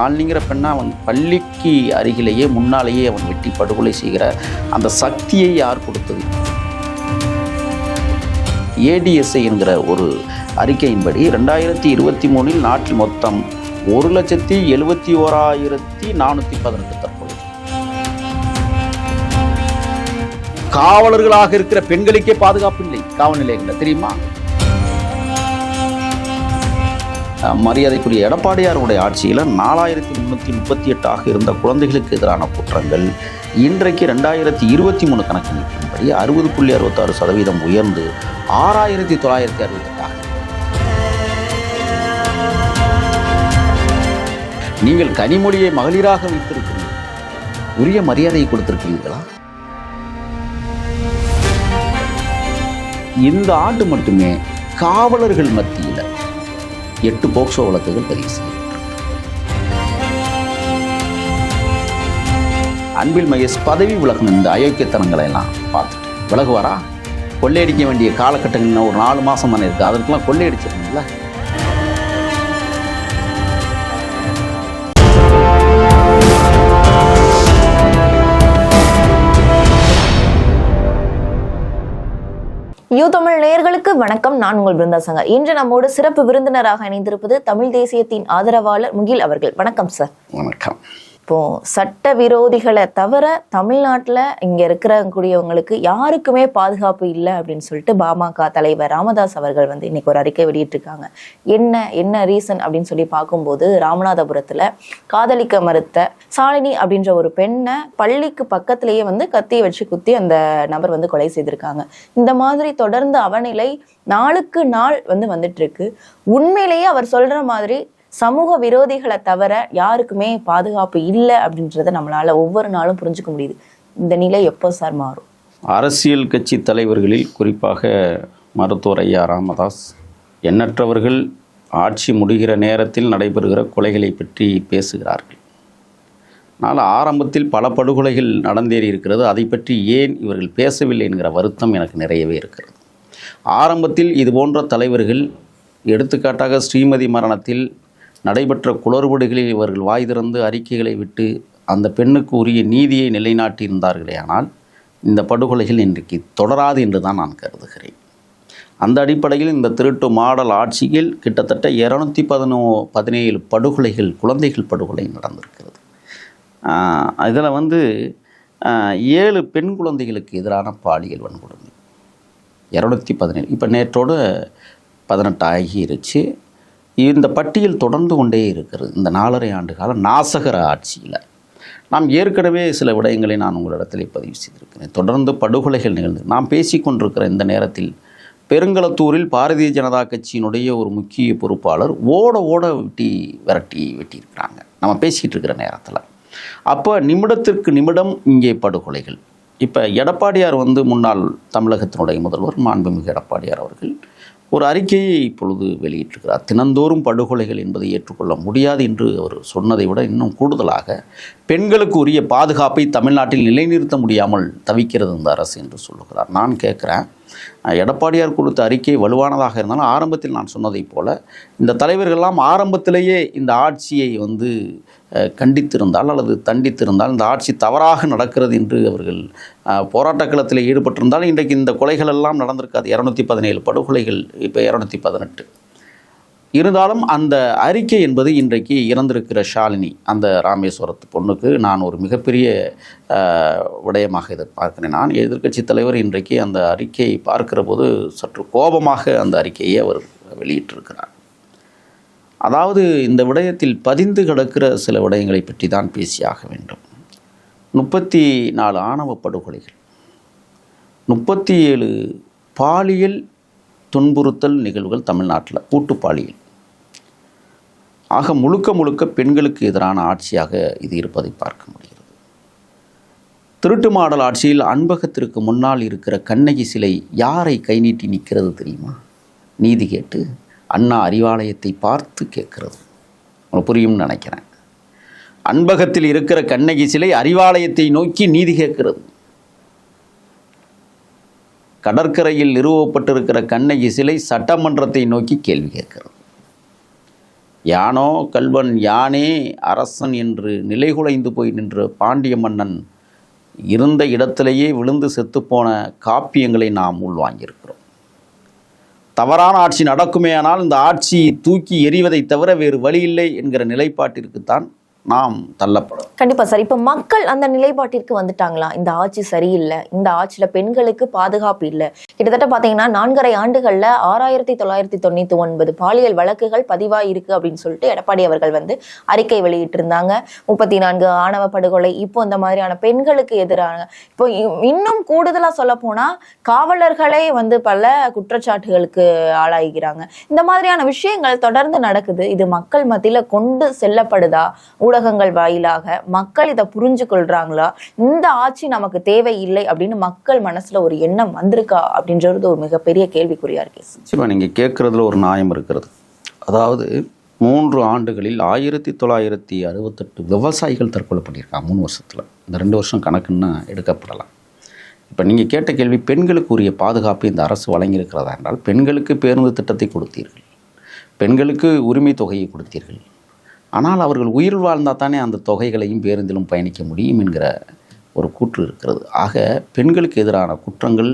ஆள்னிங்கிற பெண்ணா அவன் பள்ளிக்கு அருகிலேயே முன்னாலேயே அவன் வெட்டி படுகொலை செய்கிற அந்த சக்தியை யார் கொடுத்தது? ஏடிஎஸ்ஐ என்கிற ஒரு அறிக்கையின்படி ரெண்டாயிரத்தி இருபத்தி மூணில் நாட்டில் மொத்தம் ஒரு லட்சத்தி எழுபத்தி ஓராயிரத்தி நானூற்றி பதினெட்டு தற்கொலை. காவலர்களாக இருக்கிற பெண்களுக்கே பாதுகாப்பு இல்லை. காவல் நிலையங்கள் தெரியுமா? மரியாதைக்குரிய எடப்பாடியாருடைய ஆட்சியில் நாலாயிரத்தி முந்நூற்றி முப்பத்தி எட்டாக இருந்த குழந்தைகளுக்கு எதிரான குற்றங்கள் இன்றைக்கு ரெண்டாயிரத்தி இருபத்தி மூணு கணக்கெடுப்பின்படி அறுபது புள்ளி அறுபத்தாறு சதவீதம் உயர்ந்து ஆறாயிரத்தி தொள்ளாயிரத்தி அறுபத்தெட்டாக. நீங்கள் கனிமொழியை மகளிராக வைத்திருக்கிறீர்கள். உரிய மரியாதையை கொடுத்திருக்கிறீர்களா? இந்த ஆண்டு மட்டுமே காவலர்கள் மத்தியில் எட்டு போக்சோ வழக்குகள் பதிவு செய்யும் அன்பில் மகேஷ் பதவி விலகும் இந்த அயோக்கியத்தனங்களை எல்லாம் பார்த்துட்டு. விலகுவாரா? கொள்ளையடிக்க வேண்டிய காலகட்டங்கள் ஒரு நாலு மாதம் தானே இருக்குது அதற்கெல்லாம் கொள்ளையடிச்சிருக்கீங்களா? யூ தமிழ் நேயர்களுக்கு வணக்கம். நான் உங்கள் பிருந்தா சங்கர். இன்று நம்மோடு சிறப்பு விருந்தினராக இணைந்திருப்பது தமிழ் தேசியத்தின் ஆதரவாளர் முகில் அவர்கள். வணக்கம் சார். வணக்கம். இப்போ சட்ட விரோதிகளை தவிர தமிழ்நாட்டில் இங்க இருக்கிறக்கூடியவங்களுக்கு யாருக்குமே பாதுகாப்பு இல்லை அப்படின்னு சொல்லிட்டு பாமக தலைவர் ராமதாஸ் அவர்கள் வந்து இன்னைக்கு ஒரு அறிக்கை வெளியிட்டிருக்காங்க. என்ன என்ன ரீசன் அப்படின்னு சொல்லி பார்க்கும்போது ராமநாதபுரத்தில் காதலிக்க மறுத்த சாலினி அப்படின்ற ஒரு பெண்ணை பள்ளிக்கு பக்கத்திலேயே வந்து கத்தியை வச்சு குத்தி அந்த நபர் வந்து கொலை செய்திருக்காங்க. இந்த மாதிரி தொடர்ந்து அவநிலை நாளுக்கு நாள் வந்து வந்துட்டு இருக்கு. உண்மையிலேயே அவர் சொல்ற மாதிரி சமூக விரோதிகளை தவிர யாருக்குமே பாதுகாப்பு இல்லை அப்படின்றத நம்மளால ஒவ்வொரு நாளும் புரிஞ்சுக்க முடியுது. இந்த நிலை எப்போ சார் மாறும்? அரசியல் கட்சி தலைவர்களில் குறிப்பாக மருத்துவர் ஐயா ராமதாஸ் எண்ணற்றவர்கள் ஆட்சி முடிகிற நேரத்தில் நடைபெறுகிற கொலைகளை பற்றி பேசுகிறார்கள். ஆனால் ஆரம்பத்தில் பல படுகொலைகள் நடந்தேறி இருக்கிறது. அதை பற்றி ஏன் இவர்கள் பேசவில்லை என்கிற வருத்தம் எனக்கு நிறையவே இருக்கிறது. ஆரம்பத்தில் இது போன்ற தலைவர்கள் எடுத்துக்காட்டாக ஸ்ரீமதி மரணத்தில் நடைபெற்ற குளறுபடிகளில் இவர்கள் வாய் திறந்து அறிக்கைகளை விட்டு அந்த பெண்ணுக்கு உரிய நீதியை நிலைநாட்டியிருந்தார்களே ஆனால் இந்த படுகொலைகள் இன்றைக்கு தொடராது என்று தான் நான் கருதுகிறேன். அந்த அடிப்படையில் இந்த திருட்டு மாடல் ஆட்சியில் கிட்டத்தட்ட இரநூத்தி பதினோ பதினேழு படுகொலைகள் குழந்தைகள் படுகொலை நடந்திருக்கிறது. இதில் வந்து ஏழு பெண் குழந்தைகளுக்கு எதிரான பாலியல் வன்கொடுமை. இரநூத்தி பதினேழு. இப்போ நேற்றோடு பதினெட்டு ஆகிருச்சு. இந்த பட்டியல் தொடர்ந்து கொண்டே இருக்கிறது. இந்த நாலரை ஆண்டு காலம் நாசகர ஆட்சியில். நாம் ஏற்கனவே சில விடயங்களை நான் உங்களிடத்தில் பதிவு செய்திருக்கிறேன். தொடர்ந்து படுகொலைகள் நிகழ்ந்து. நாம் பேசிக்கொண்டிருக்கிற இந்த நேரத்தில் பெருங்களத்தூரில் பாரதிய ஜனதா கட்சியினுடைய ஒரு முக்கிய பொறுப்பாளர் ஓட ஓட வெட்டி விரட்டி வெட்டியிருக்கிறாங்க. நம்ம பேசிக்கிட்டு இருக்கிற நேரத்தில். அப்போ நிமிடத்திற்கு நிமிடம் இங்கே படுகொலைகள். இப்போ எடப்பாடியார் வந்து முன்னாள் தமிழகத்தினுடைய முதல்வர் மாண்புமிகு எடப்பாடியார் அவர்கள் ஒரு அறிக்கையை இப்பொழுது வெளியிட்டிருக்கிறார். தினந்தோறும் படுகொலைகள் என்பதை ஏற்றுக்கொள்ள முடியாது என்று அவர் சொன்னதை விட இன்னும் கூடுதலாக பெண்களுக்கு உரிய பாதுகாப்பை தமிழ்நாட்டில் நிலைநிறுத்த முடியாமல் தவிக்கிறது இந்த அரசு என்று சொல்லுகிறார். நான் கேட்குறேன் எடப்பாடியார் கொடுத்த அறிக்கை வலுவானதாக இருந்தாலும் ஆரம்பத்தில் நான் சொன்னதைப் போல இந்த தலைவர்கள்லாம் ஆரம்பத்திலேயே இந்த ஆட்சியை வந்து கண்டித்திருந்தால் அல்லது தண்டித்திருந்தால் இந்த ஆட்சி தவறாக நடக்கிறது என்று அவர்கள் அஹ், போராட்டக் களத்தில் ஈடுபட்டிருந்தால் இன்றைக்கு இந்த கொலைகள் எல்லாம் நடந்திருக்காது. இரநூத்தி பதினேழு படுகொலைகள் இப்போ இரநூத்தி பதினெட்டு. இருந்தாலும் அந்த அறிக்கை என்பது இன்றைக்கு இறந்திருக்கிற ஷாலினி அந்த ராமேஸ்வரத்து பொண்ணுக்கு நான் ஒரு மிகப்பெரிய விடயமாக விடயமாக எதிர்பார்க்கிறேன். நான் எதிர்க்கட்சி தலைவர் இன்றைக்கு அந்த அறிக்கையை பார்க்கிற போது சற்று கோபமாக அந்த அறிக்கையை அவர் வெளியிட்டிருக்கிறார். அதாவது இந்த விடயத்தில் பதிந்து கிடக்கிற சில விடயங்களை பற்றி தான் பேசியாக வேண்டும். முப்பத்தி நாலு ஆணவ படுகொலைகள் முப்பத்தி ஏழு பாலியல் துன்புறுத்தல் நிகழ்வுகள் தமிழ்நாட்டில் கூட்டு பாலியல் ஆக முழுக்க முழுக்க பெண்களுக்கு எதிரான ஆட்சியாக இது இருப்பதை பார்க்க முடிகிறது. திருட்டு மாடல் ஆட்சியில் அன்பகத்திற்கு முன்னால் இருக்கிற கண்ணகி சிலை யாரை கை நீட்டி நிற்கிறது தெரியுமா? நீதி கேட்டு அண்ணா அறிவாலயத்தை பார்த்து கேட்கிறது. உங்களுக்கு புரியும்னு நினைக்கிறேன். அன்பகத்தில் இருக்கிற கண்ணகி சிலை அறிவாலயத்தை நோக்கி நீதி கேட்கிறது. கடற்கரையில் நிறுவப்பட்டிருக்கிற கண்ணகி சிலை சட்டமன்றத்தை நோக்கி கேள்வி கேட்கிறது. யானோ கல்வன் யானே அரசன் என்று நிலைகுலைந்து போய் நின்ற பாண்டிய மன்னன் இருந்த இடத்திலேயே விழுந்து செத்துப்போன காப்பியங்களை நாம் உள்வாங்கியிருக்கிறோம். தவறான ஆட்சி நடக்குமேயானால் இந்த ஆட்சி தூக்கி எறிவதை தவிர வேறு வழி இல்லை என்கிற நிலைப்பாட்டிற்குத்தான் நாம் தள்ளப்படும். கண்டிப்பா சார். இப்ப மக்கள் அந்த நிலைப்பாட்டிற்கு வந்துட்டாங்களா? இந்த ஆட்சி சரியில்லை. இந்த ஆட்சியில பெண்களுக்கு பாதுகாப்பு இல்லை. கிட்டத்தட்ட பாத்தீங்கன்னா நான்கரை ஆண்டுகள்ல ஆறாயிரத்தி தொள்ளாயிரத்தி தொண்ணூத்தி ஒன்பது பாலியல் வழக்குகள் பதிவாகி இருக்கு அப்படின்னு சொல்லிட்டு எடப்பாடி அவர்கள் வந்து அறிக்கை வெளியிட்டிருந்தாங்க. முப்பத்தி நான்கு ஆணவ படுகொலை இப்போ இந்த மாதிரியான பெண்களுக்கு எதிரான இப்போ இன்னும் கூடுதலா சொல்ல போனா காவலர்களே வந்து பல குற்றச்சாட்டுகளுக்கு ஆளாகிறாங்க. இந்த மாதிரியான விஷயங்கள் தொடர்ந்து நடக்குது. இது மக்கள் மத்தியில கொண்டு செல்லப்படுதா? ஊடகங்கள் வாயிலாக மக்கள் இதை புரிஞ்சு கொள்றாங்களா இந்த ஆட்சி நமக்கு தேவையில்லை அப்படின்னு மக்கள் மனசுல ஒரு எண்ணம் வந்திருக்கா அப்படின்றது ஒரு மிகப்பெரிய கேள்விக்குறியா இருக்கு. நிச்சயமாக நீங்கள் கேட்கறதுல ஒரு நியாயம் இருக்கிறது. அதாவது மூன்று ஆண்டுகளில் ஆயிரத்தி தொள்ளாயிரத்தி அறுபத்தெட்டு விவசாயிகள் தற்கொலை பண்ணியிருக்காங்க மூணு வருஷத்தில். இந்த ரெண்டு வருஷம் கணக்குன்னு எடுக்கப்படலாம். இப்போ நீங்கள் கேட்ட கேள்வி பெண்களுக்கு உரிய பாதுகாப்பு இந்த அரசு வழங்கியிருக்கிறதா என்றால் பெண்களுக்கு பேருந்து திட்டத்தை கொடுத்தீர்கள். பெண்களுக்கு உரிமை தொகையை கொடுத்தீர்கள். ஆனால் அவர்கள் உயிர் வாழ்ந்தால் தானே அந்த தொகைகளையும் பேருந்திலும் பயணிக்க முடியும் என்கிற ஒரு கூற்று இருக்கிறது. ஆக பெண்களுக்கு எதிரான குற்றங்கள்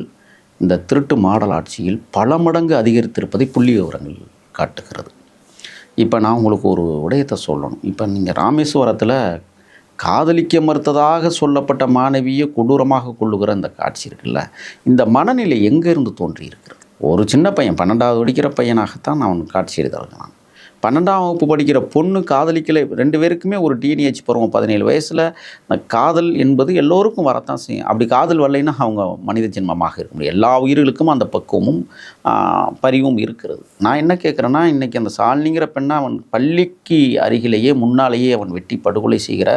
இந்த திருட்டு மாடல் ஆட்சியில் பல மடங்கு அதிகரித்திருப்பதை புள்ளி விவரங்கள் காட்டுகிறது. இப்போ நான் உங்களுக்கு ஒரு விடயத்தை சொல்லணும். இப்போ நீங்கள் ராமேஸ்வரத்தில் காதலிக்க மறுத்ததாக சொல்லப்பட்ட மாணவியை கொடூரமாக கொள்ளுகிற இந்த காட்சி இருக்குல்ல இந்த மனநிலை எங்கேருந்து தோன்றி இருக்கிறது ஒரு சின்ன பையன் பன்னெண்டாவது படிக்கிற பையனாகத்தான் நான் காட்சி எழுதலாம் பன்னெண்டாம் வகுப்பு படிக்கிற பொண்ணு காதலிக்கலை. ரெண்டு பேருக்குமே ஒரு டீனேஜ் பருவம் பதினேழு வயசில். காதல் என்பது எல்லோருக்கும் வரத்தான் செய்யும். அப்படி காதல் வரலைன்னா அவங்க மனித ஜென்மமாக இருக்க முடியும் எல்லா உயிர்களுக்கும் அந்த பக்குவமும் பரிவும் இருக்கிறது. நான் என்ன கேட்குறேன்னா இன்றைக்கி அந்த சாலினிங்கிற பெண்ணை அவன் பள்ளிக்கு அருகிலேயே முன்னாலேயே அவன் வெட்டி படுகொலை செய்கிற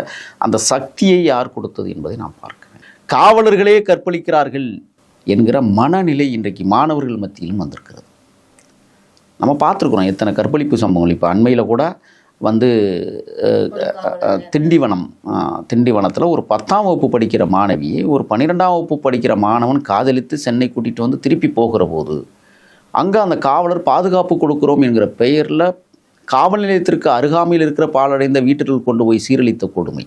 அந்த சக்தியை யார் கொடுத்தது என்பதை நான் பார்க்கிறேன். காவலர்களே கற்பழிக்கிறார்கள் என்கிற மனநிலை இன்றைக்கு மாணவர்கள் மத்தியிலும் வந்திருக்கிறது. நம்ம பார்த்துருக்குறோம் எத்தனை கற்பழிப்பு சம்பவங்கள். இப்போ அண்மையில் கூட வந்து திண்டிவனம் திண்டிவனத்தில் ஒரு பத்தாம் வகுப்பு படிக்கிற மாணவியை ஒரு பன்னிரெண்டாம் வகுப்பு படிக்கிற மாணவன் காதலித்து சென்னை கூட்டிகிட்டு வந்து திருப்பி போகிற போது அங்கே அந்த காவலர் பாதுகாப்பு கொடுக்குறோம் என்கிற பெயரில் காவல் நிலையத்திற்கு அருகாமையில் இருக்கிற பாலடைந்த வீட்டிற்கு கொண்டு போய் சீரழித்த கொடுமை.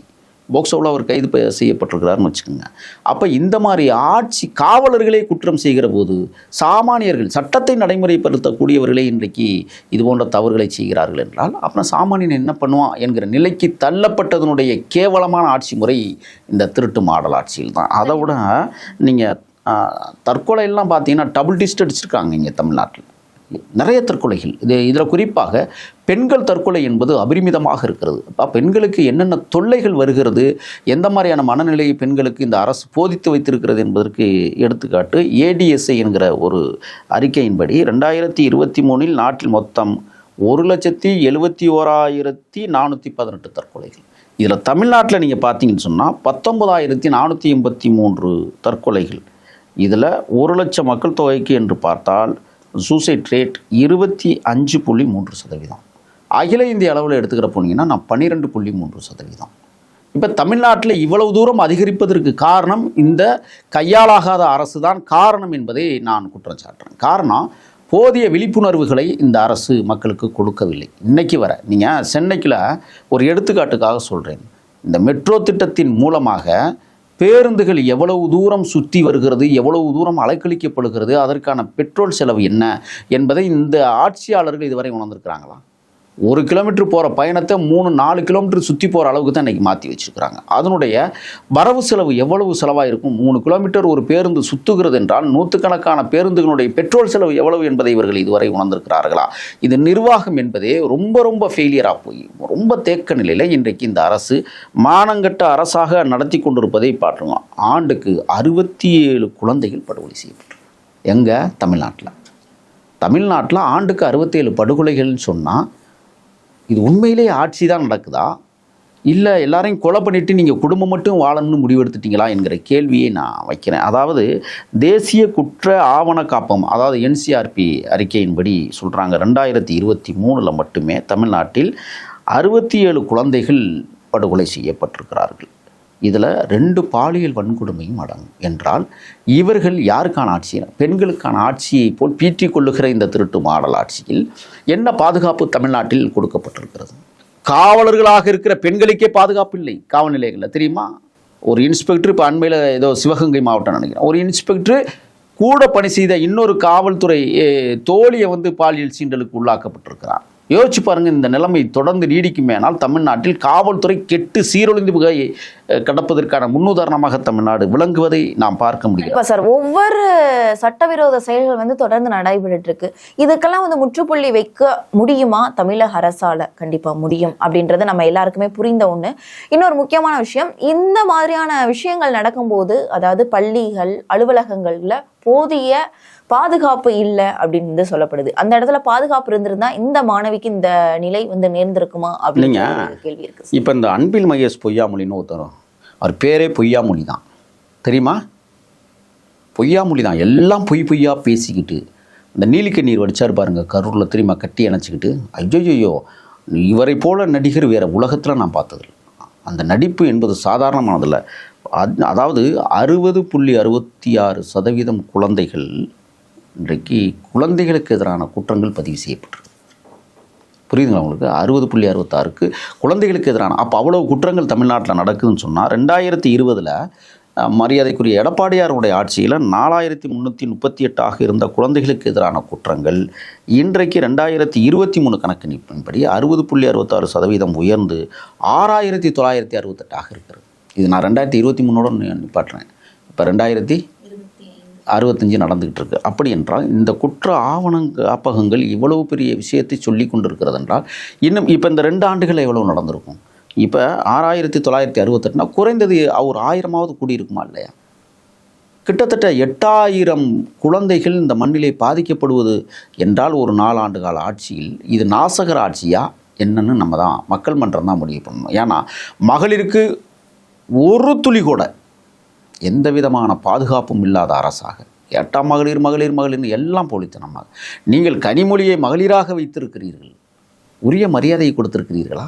போக்சோவில் அவர் கைது செய்யப்பட்டிருக்கிறார்னு வச்சுக்கோங்க. அப்போ இந்த மாதிரி ஆட்சி காவலர்களே குற்றம் செய்கிற போது சாமானியர்கள் சட்டத்தை நடைமுறைப்படுத்தக்கூடியவர்களே இன்றைக்கு இது போன்ற தவறுகளை செய்கிறார்கள் என்றால் அப்புறம் சாமானியன் என்ன பண்ணுவான் என்கிற நிலைக்கு தள்ளப்பட்டதனுடைய கேவலமான ஆட்சி முறை இந்த திருட்டு மாடல் ஆட்சியில் தான். அதை விட நீங்கள் தற்கொலையெல்லாம் பார்த்தீங்கன்னா டபுள் டிஸ்ட் அடிச்சிருக்காங்க இங்கே தமிழ்நாட்டில். நிறைய தற்கொலைகள். இது இதில் குறிப்பாக பெண்கள் தற்கொலை என்பது அபரிமிதமாக இருக்கிறது. அப்போ பெண்களுக்கு என்னென்ன தொல்லைகள் வருகிறது எந்த மாதிரியான மனநிலையை பெண்களுக்கு இந்த அரசு போதித்து வைத்திருக்கிறது என்பதற்கு எடுத்துக்காட்டு ஏடிஎஸ்ஐ என்கிற ஒரு அறிக்கையின்படி ரெண்டாயிரத்தி இருபத்தி மூணில் நாட்டில் மொத்தம் ஒரு லட்சத்தி எழுபத்தி ஓராயிரத்தி நானூற்றி பதினெட்டு தற்கொலைகள். இதில் தமிழ்நாட்டில் நீங்கள் பார்த்தீங்கன்னு சொன்னால் பத்தொன்பதாயிரத்தி நானூற்றி எண்பத்தி மூன்று தற்கொலைகள். இதில் ஒரு லட்சம் மக்கள் தொகைக்கு என்று பார்த்தால் சூசைட் ரேட் இருபத்தி அஞ்சு புள்ளி மூன்று சதவீதம். அகில இந்திய அளவில் எடுத்துக்கிற போனீங்கன்னா நான் பன்னிரெண்டு புள்ளி மூன்று சதவீதம். இப்போ தமிழ்நாட்டில் இவ்வளவு தூரம் அதிகரிப்பதற்கு காரணம் இந்த கையாளாகாத அரசு தான் காரணம் என்பதை நான் குற்றம் சாட்டுறேன். காரணம் போதிய விழிப்புணர்வுகளை இந்த அரசு மக்களுக்கு கொடுக்கவில்லை. இன்றைக்கி வர நீங்கள் சென்னைக்குள்ள ஒரு எடுத்துக்காட்டுக்காக சொல்கிறேன் இந்த மெட்ரோ திட்டத்தின் மூலமாக பேருந்துகள் எவ்வளவு தூரம் சுற்றி வருகிறது எவ்வளவு தூரம் அலைக்கழிக்கப்படுகிறது அதற்கான பெட்ரோல் செலவு என்ன என்பதை இந்த ஆட்சியாளர்கள் இதுவரை உணர்ந்திருக்கிறாங்களா? ஒரு கிலோமீட்டர் போகிற பயணத்தை மூணு நாலு கிலோமீட்டர் சுற்றி போகிற அளவுக்கு தான் இன்றைக்கி மாற்றி வச்சுருக்கிறாங்க. அதனுடைய வரவு செலவு எவ்வளவு செலவாக இருக்கும்? மூணு கிலோமீட்டர் ஒரு பேருந்து சுத்துகிறது என்றால் நூற்றுக்கணக்கான பேருந்துகளுடைய பெட்ரோல் செலவு எவ்வளவு என்பதை இவர்கள் இதுவரை உணர்ந்திருக்கிறார்களா? இது நிர்வாகம் என்பதே ரொம்ப ரொம்ப ஃபெயிலியராக போய் ரொம்ப தேக்க நிலையில் இன்றைக்கு இந்த அரசு மானங்கட்ட அரசாக நடத்தி கொண்டிருப்பதை பார்த்துங்க ஆண்டுக்கு அறுபத்தி ஏழு குழந்தைகள் படுகொலை செய்யப்பட்டிருக்கு எங்கே? தமிழ்நாட்டில். தமிழ்நாட்டில் ஆண்டுக்கு அறுபத்தேழு படுகொலைகள்னு சொன்னால் இது உண்மையிலே ஆட்சி தான் நடக்குதா? இல்லை எல்லாரையும் கொலை பண்ணிட்டு நீங்கள் குடும்பம் மட்டும் வாழணும்னு முடிவெடுத்துட்டீங்களா என்கிற கேள்வியை நான் வைக்கிறேன். அதாவது தேசிய குற்ற ஆவண காப்பம் அதாவது என்சிஆர்பி அறிக்கையின்படி சொல்கிறாங்க ரெண்டாயிரத்தி இருபத்தி மூணில் மட்டுமே தமிழ்நாட்டில் அறுபத்தி ஏழு குழந்தைகள் படுகொலை செய்யப்பட்டிருக்கிறார்கள். இதில் ரெண்டு பாலியல் வன்கொடுமையும் அடங்கும். என்றால் இவர்கள் யாருக்கான ஆட்சி? பெண்களுக்கான ஆட்சியை போல் பீற்றிக் கொள்ளுகிற இந்த திருட்டு மாடல் ஆட்சியில் என்ன பாதுகாப்பு தமிழ்நாட்டில் கொடுக்கப்பட்டிருக்கிறது? காவலர்களாக இருக்கிற பெண்களுக்கே பாதுகாப்பு இல்லை. காவல் நிலையங்களில் தெரியுமா? ஒரு இன்ஸ்பெக்டர் இப்போ அண்மையில் ஏதோ சிவகங்கை மாவட்டம் நினைக்கிறேன். ஒரு இன்ஸ்பெக்டர் கூட பணி செய்த இன்னொரு காவல்துறை தோழியை வந்து பாலியல் சீண்டலுக்கு உள்ளாக்கப்பட்டிருக்கிறார். யோசிச்சு பாருங்க இந்த நிலைமை தொடர்ந்து நீடிக்குமேனால் தமிழ்நாட்டில் காவல்துறை கெட்டு சீரொழிந்து போய், கிடப்பதற்கான முன்னுதாரணமாக தமிழ்நாடு விளங்குவதை நாம் பார்க்க முடியும் சார். ஒவ்வொரு சட்டவிரோத செயல்கள் வந்து தொடர்ந்து நடைபெற்று இருக்கு. இதுக்கெல்லாம் வந்து முற்றுப்புள்ளி வைக்க முடியுமா? தமிழக அரசால கண்டிப்பா முடியும் அப்படின்றது நம்ம எல்லாருக்குமே புரிந்த ஒண்ணு. இன்னொரு முக்கியமான விஷயம் இந்த மாதிரியான விஷயங்கள் நடக்கும்போது அதாவது பள்ளிகள் அலுவலகங்கள்ல போதிய பாதுகாப்பு இல்லை அப்படின்னு வந்து சொல்லப்படுது. அந்த இடத்துல பாதுகாப்பு இருந்திருந்தா இந்த மாணவிக்கு இந்த நிலை வந்து நேர்ந்திருக்குமா. ஒரு கேள்வி இருக்கு. இப்போ இந்த அன்பில் மகேஷ் பொய்யாமொழின்னு ஒருத்தர் அவர் பேரே பொய்யாமொழி தான் தெரியுமா? பொய்யாமொழி தான் எல்லாம் பொய் பொய்யா பேசிக்கிட்டு இந்த நீலிக்க நீர் வடிச்சார் பாருங்க கரூரில் தெரியுமா கட்டி அணைச்சிக்கிட்டு ஐயோயோ இவரை போல நடிகர் வேற உலகத்தில் நான் பார்த்ததில்ல. அந்த நடிப்பு என்பது சாதாரணமானதில்ல. அத்- அதாவது அறுபது புள்ளி அறுபத்தி ஆறு சதவீதம் குழந்தைகள் இன்றைக்கு குழந்தைகளுக்கு எதிரான குற்றங்கள் பதிவு செய்யப்பட்டிருக்கு. புரியுதுங்களா உங்களுக்கு? அறுபது புள்ளி அறுபத்தாறுக்கு குழந்தைகளுக்கு எதிரான அப்போ அவ்வளோ குற்றங்கள் தமிழ்நாட்டில் நடக்குதுன்னு சொன்னால் ரெண்டாயிரத்தி இருபதில் மரியாதைக்குரிய எடப்பாடியாருடைய ஆட்சியில் நாலாயிரத்தி முந்நூற்றி முப்பத்தி எட்டாக இருந்த குழந்தைகளுக்கு எதிரான குற்றங்கள் இன்றைக்கு ரெண்டாயிரத்தி இருபத்தி மூணு கணக்கெடுப்பின்படி அறுபது புள்ளி அறுபத்தாறு சதவீதம் உயர்ந்து ஆறாயிரத்தி தொள்ளாயிரத்தி அறுபத்தெட்டாக இருக்கிறது. இது நான் ரெண்டாயிரத்தி இருபத்தி மூணோட நிப்பாட்டுறேன். இப்போ ரெண்டாயிரத்தி அறுபத்தஞ்சு நடந்துகிட்டு இருக்கு அப்படி என்றால் இந்த குற்ற ஆவண காப்பகங்கள் இவ்வளவு பெரிய விஷயத்தை சொல்லி கொண்டிருக்கிறது என்றால் இன்னும் இப்போ இந்த ரெண்டு ஆண்டுகள் எவ்வளவு நடந்திருக்கும்? இப்போ ஆறாயிரத்தி தொள்ளாயிரத்தி அறுபத்தெட்டுனா குறைந்தது ஒரு ஆயிரமாவது கூடியிருக்குமா இல்லையா? கிட்டத்தட்ட எட்டாயிரம் குழந்தைகள் இந்த மண்ணிலே பாதிக்கப்படுவது என்றால் ஒரு நாலாண்டு கால ஆட்சியில் இது நாசகர் ஆட்சியா என்னன்னு நம்ம தான் மக்கள் மன்றம் தான் முடிவு பண்ணணும். ஏன்னா மகளிருக்கு ஒரு துளி கூட எந்த விதமான பாதுகாப்பும் இல்லாத அரசாக. எட்டாம் மகளிர் மகளிர் மகளிர்னு எல்லாம் போலித்தனமாக நீங்கள் கனிமொழியை மகளிராக வைத்திருக்கிறீர்கள். உரிய மரியாதையை கொடுத்திருக்கிறீர்களா?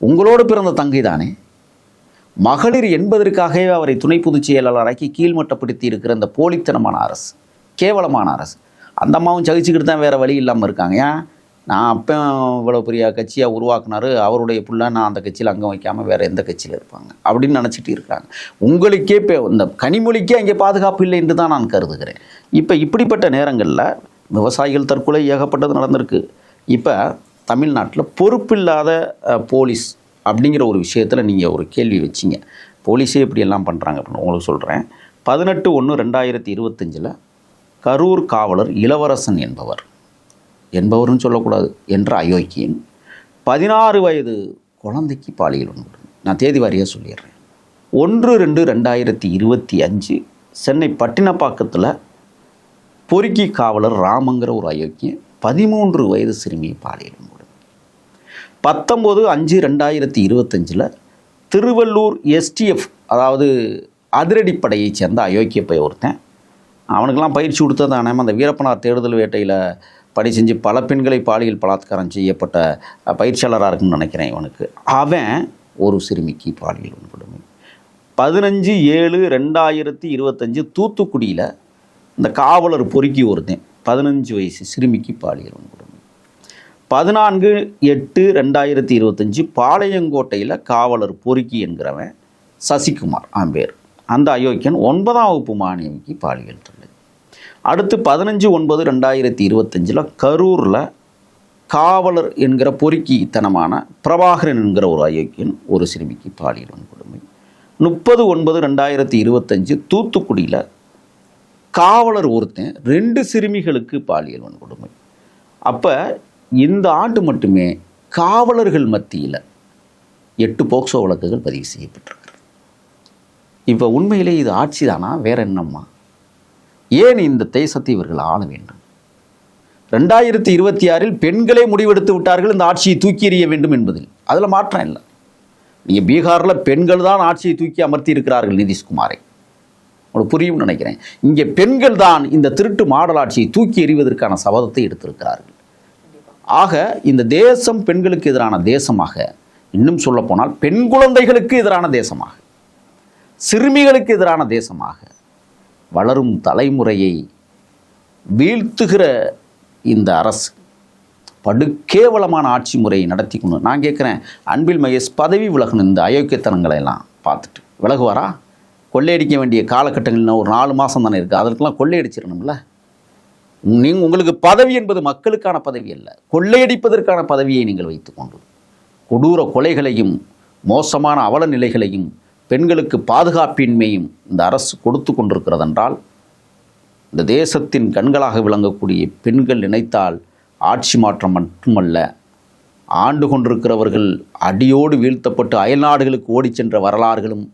உங்களோடு பிறந்த தங்கை தானே. மகளிர் என்பதற்காகவே அவரை துணை பொதுச் செயலாளராக்கி கீழ்மட்டப்படுத்தி இருக்கிற இந்த போலித்தனமான அரசு கேவலமான அரசு. அந்த அம்மாவும் சகிச்சுக்கிட்டு தான் வேறு வழி இல்லாமல் இருக்காங்க ஏன்? நான் அப்போ இவ்வளோ பெரிய கட்சியாக உருவாக்குனாரு அவருடைய பிள்ளை நான் அந்த கட்சியில் அங்கம் வைக்காமல் வேறு எந்த கட்சியில் இருப்பாங்க? அப்படின்னு நினச்சிட்டு இருக்காங்க. உங்களுக்கே இப்போ இந்த கனிமொழிக்கே அங்கே பாதுகாப்பு இல்லை என்று தான் நான் கருதுகிறேன். இப்போ இப்படிப்பட்ட நேரங்களில் விவசாயிகள் தற்கொலை ஏகப்பட்டது நடந்திருக்கு. இப்போ தமிழ்நாட்டில் பொறுப்பில்லாத போலீஸ் அப்படிங்கிற ஒரு விஷயத்தில் நீங்கள் ஒரு கேள்வி வச்சிங்க. போலீஸே இப்படியெல்லாம் பண்ணுறாங்க அப்படின்னு உங்களுக்கு சொல்கிறேன் பதினெட்டு ஒன்று ரெண்டாயிரத்தி இருபத்தஞ்சில் கரூர் காவலர் இளவரசன் என்பவர் என்பவர்னு சொல்லக்கூடாது என்ற அயோக்கியன் பதினாறு வயது குழந்தைக்கு பாலியல் உண்டு நான் தேதி வாரியாக சொல்லிடுறேன். ஒன்று ரெண்டு ரெண்டாயிரத்தி இருபத்தி அஞ்சு சென்னை பட்டினப்பாக்கத்தில் பொறுக்கி காவலர் ராமங்கிற ஒரு அயோக்கியன் பதிமூன்று வயது சிறுமியை பாலியல் உண்டு பத்தொம்போது அஞ்சு ரெண்டாயிரத்தி இருபத்தஞ்சில் திருவள்ளூர் எஸ்டிஎஃப் அதாவது அதிரடிப்படையைச் சேர்ந்த அயோக்கிய பைய ஒருத்தன். அவனுக்கெல்லாம் பயிற்சி கொடுத்ததானே அந்த வீரப்பனார் தேடுதல் வேட்டையில் பணி செஞ்சு பல பெண்களை பாலியல் பலாத்காரம் செய்யப்பட்ட பயிற்சியாளராக இருக்குன்னு நினைக்கிறேன் இவனுக்கு. அவன் ஒரு சிறுமிக்கு பாலியல் வன்கொடுமை. பதினஞ்சு ஏழு ரெண்டாயிரத்தி இருபத்தஞ்சு தூத்துக்குடியில் இந்த காவலர் பொறுக்கி ஒருத்தன் பதினஞ்சு வயசு சிறுமிக்கு பாலியல் வன்கொடுமை. பதினான்கு எட்டு ரெண்டாயிரத்தி இருபத்தஞ்சு பாளையங்கோட்டையில் காவலர் பொறுக்கி என்கிறவன் சசிகுமார் ஆம்பேர். அந்த அயோக்கியன் ஒன்பதாம் வகுப்பு மாணவிக்கு பாலியல் தொல்லை. அடுத்து பதினஞ்சு ஒன்பது ரெண்டாயிரத்தி இருபத்தஞ்சில் கரூரில் காவலர் என்கிற பொறுக்கித்தனமான பிரபாகரன் என்கிற ஒரு அயோக்கியன் ஒரு சிறுமிக்கு பாலியல் வன்கொடுமை. முப்பது ஒன்பது ரெண்டாயிரத்தி இருபத்தஞ்சு தூத்துக்குடியில் காவலர் ஒருத்தன் ரெண்டு சிறுமிகளுக்கு பாலியல் வன்கொடுமை. அப்போ இந்த ஆண்டு மட்டுமே காவலர்கள் மத்தியில் எட்டு போக்சோ வழக்குகள் பதிவு செய்யப்பட்டிருக்கிறது இப்போ உண்மையிலே இது ஆட்சி தானா வேற என்னம்மா? ஏன் இந்த தேசத்தை இவர்கள் ஆள வேண்டும்? ரெண்டாயிரத்தி இருபத்தி ஆறில் பெண்களே முடிவெடுத்து விட்டார்கள் இந்த ஆட்சியை தூக்கி எறிய வேண்டும் என்பதில். அதில் மாற்றம் இல்லை. நீங்கள் பீகாரில் பெண்கள் தான் ஆட்சியை தூக்கி அமர்த்தி இருக்கிறார்கள் நிதிஷ்குமாரை. உங்களுக்கு புரியும் நினைக்கிறேன். இங்கே பெண்கள் தான் இந்த திருட்டு மாடல் ஆட்சியை தூக்கி எறிவதற்கான சபதத்தை எடுத்திருக்கிறார்கள். ஆக இந்த தேசம் பெண்களுக்கு எதிரான தேசமாக இன்னும் சொல்லப்போனால் பெண் குழந்தைகளுக்கு எதிரான தேசமாக சிறுமிகளுக்கு எதிரான தேசமாக வளரும் தலைமுறையை வீழ்த்துகிற இந்த அரசு படுகேவலமான ஆட்சி முறையை நடத்தி கொண்டு நான் கேட்குறேன் அன்பில் மகேஷ் பதவி விலகணும் இந்த அயோக்கியத்தனங்களை எல்லாம் பார்த்துட்டு. விலகுவாரா? கொள்ளையடிக்க வேண்டிய காலகட்டங்கள் ஒரு நாலு மாதம் தானே இருக்குது அதற்கெல்லாம் கொள்ளையடிச்சிடணும்ல? நீங்கள் உங்களுக்கு பதவி என்பது மக்களுக்கான பதவி அல்ல. கொள்ளையடிப்பதற்கான பதவியை நீங்கள் வைத்துக்கொண்டு கொடூர கொலைகளையும் மோசமான அவல நிலைகளையும் பெண்களுக்கு பாதுகாப்பின்மையும் இந்த அரசு கொடுத்து கொண்டிருக்கிறதென்றால் இந்த தேசத்தின் கண்களாக விளங்கக்கூடிய பெண்கள் நினைத்தால் ஆட்சி மாற்றம் மட்டுமல்ல ஆண்டு கொண்டிருக்கிறவர்கள் அடியோடு வீழ்த்தப்பட்டு அயல்நாடுகளுக்கு ஓடிச் சென்ற வரலாறுகளும்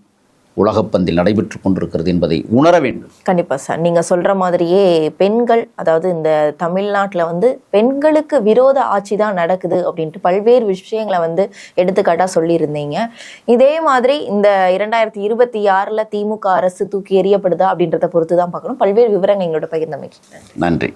உலகப்பந்தில் நடைபெற்று கொண்டிருக்கிறது என்பதை உணர வேண்டும். கண்டிப்பா சார். நீங்க சொல்ற மாதிரியே பெண்கள் அதாவது இந்த தமிழ்நாட்டுல வந்து பெண்களுக்கு விரோத ஆட்சி தான் நடக்குது அப்படின்ட்டு பல்வேறு விஷயங்களை வந்து எடுத்துக்காட்டா சொல்லியிருந்தீங்க. இதே மாதிரி இந்த இரண்டாயிரத்தி இருபத்தி ஆறுல திமுக அரசு தூக்கி எறியப்படுதா அப்படின்றத பொறுத்து தான் பார்க்கணும். பல்வேறு விவரங்கள் எங்களோட பகிர்ந்தமைக்கு நன்றி.